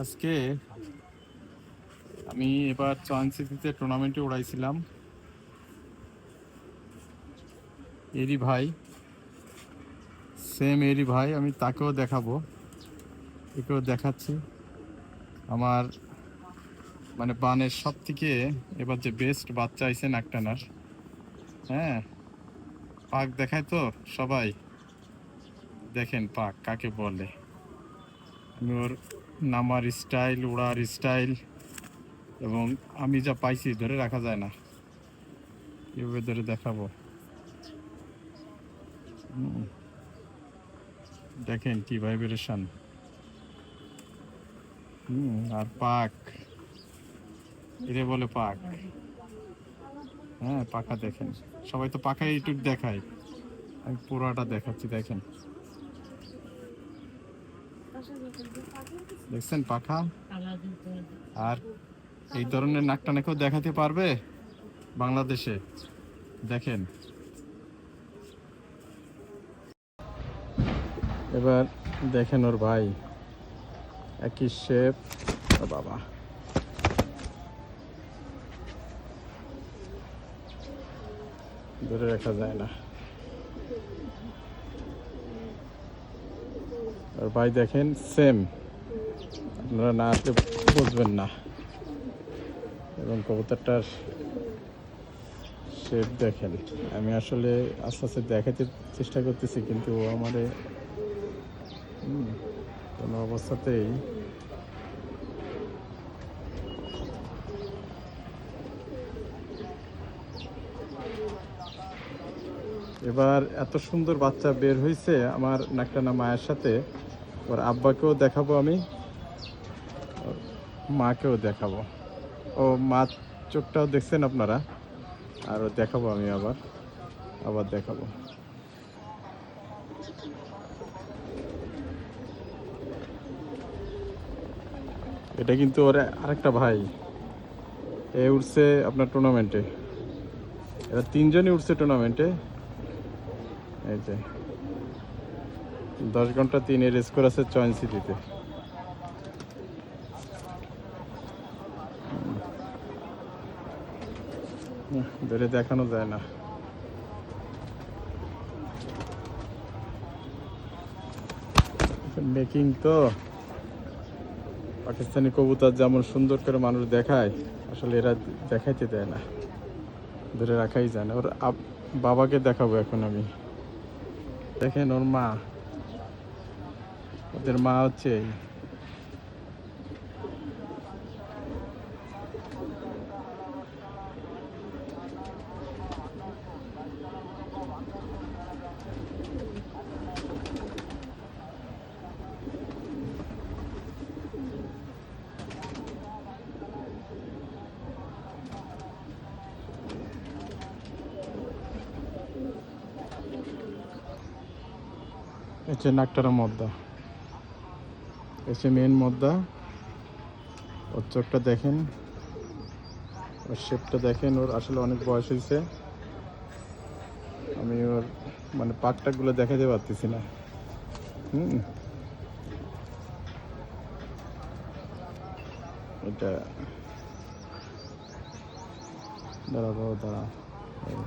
আজকে আমি এবার চয়ন সিটিতে টুর্নামেন্টে উড়াইছিলাম। এরি ভাই সেম এরি ভাই, আমি তাকেও দেখাবো। একেও দেখাচ্ছি। আমার মানে বানের সব থেকে এবার যে বেস্ট বাচ্চা আইসে নাকটানার হ্যাঁ পাক দেখায় তো সবাই। দেখেন পাক কাকে বলে। ওর নামার স্টাইল উড়ার স্টাইল এবং আমি যা পাইছি ধরে রাখা যায় না। এভাবে ধরে দেখাবো। দেখেন কি ভাইব্রেশন আর পাক। এরে বলে পাক। হ্যাঁ পাখা দেখেন। সবাই তো পাখা ইউটিউব দেখায়। আমি পুরোটা দেখাচ্ছি, দেখেন। দেখছেন পাখা আর এই ধরনের নাকটা নাকেও দেখাতে পারবে বাংলাদেশে। দেখেন। এবার দেখেন ওর ভাই। একই শেপ বাবা। ধরে রাখা যায় না। আর ভাই দেখেন সেম আপনারা না আসলে বুঝবেন না। এবং কবুতরটার শেপ দেখেন। আমি আসলে আস্তে আস্তে দেখাতে চেষ্টা করতেছি, কিন্তু ও আমারে কোনো অবস্থাতেই এবার এত সুন্দর বাচ্চা বের হয়েছে আমার নাকটানা মায়ের সাথে। ওর আব্বাকেও দেখাবো আমি। মাকেও দেখাবো। ও মা চোখটাও দেখছেন আপনারা? আর দেখাবো আমি আবার। আবার দেখাবো। এটা কিন্তু ওর আরেকটা ভাই। এ উঠছে আপনার টুর্নামেন্টে এরা তিনজনই উঠছে টুর্নামেন্টে এই যে। দশ ঘণ্টা তিনের স্কোর আছে চয়ন সিটিতে ধরে দেখানো যায় না। মেকিং তো। পাকিস্তানি কবুতর যেমন সুন্দর করে মানুষ দেখায়, আসলে এরা দেখাইতে দেয় না। ধরে রাখাই যায় না। ওর বাবাকে দেখাবো এখন আমি। দেখেন ওর মা। ওদের মা হচ্ছে এই। হচ্ছে হচ্ছে মেন মদ্দা। ওর চোখটা দেখেন। ওর শেপটা দেখেন। ওর আসলে অনেক বয়স হয়েছে আমি ওর মানে পাকটাগুলো দেখাতে পারতেছি না। হুম। এটা দাঁড়া এই।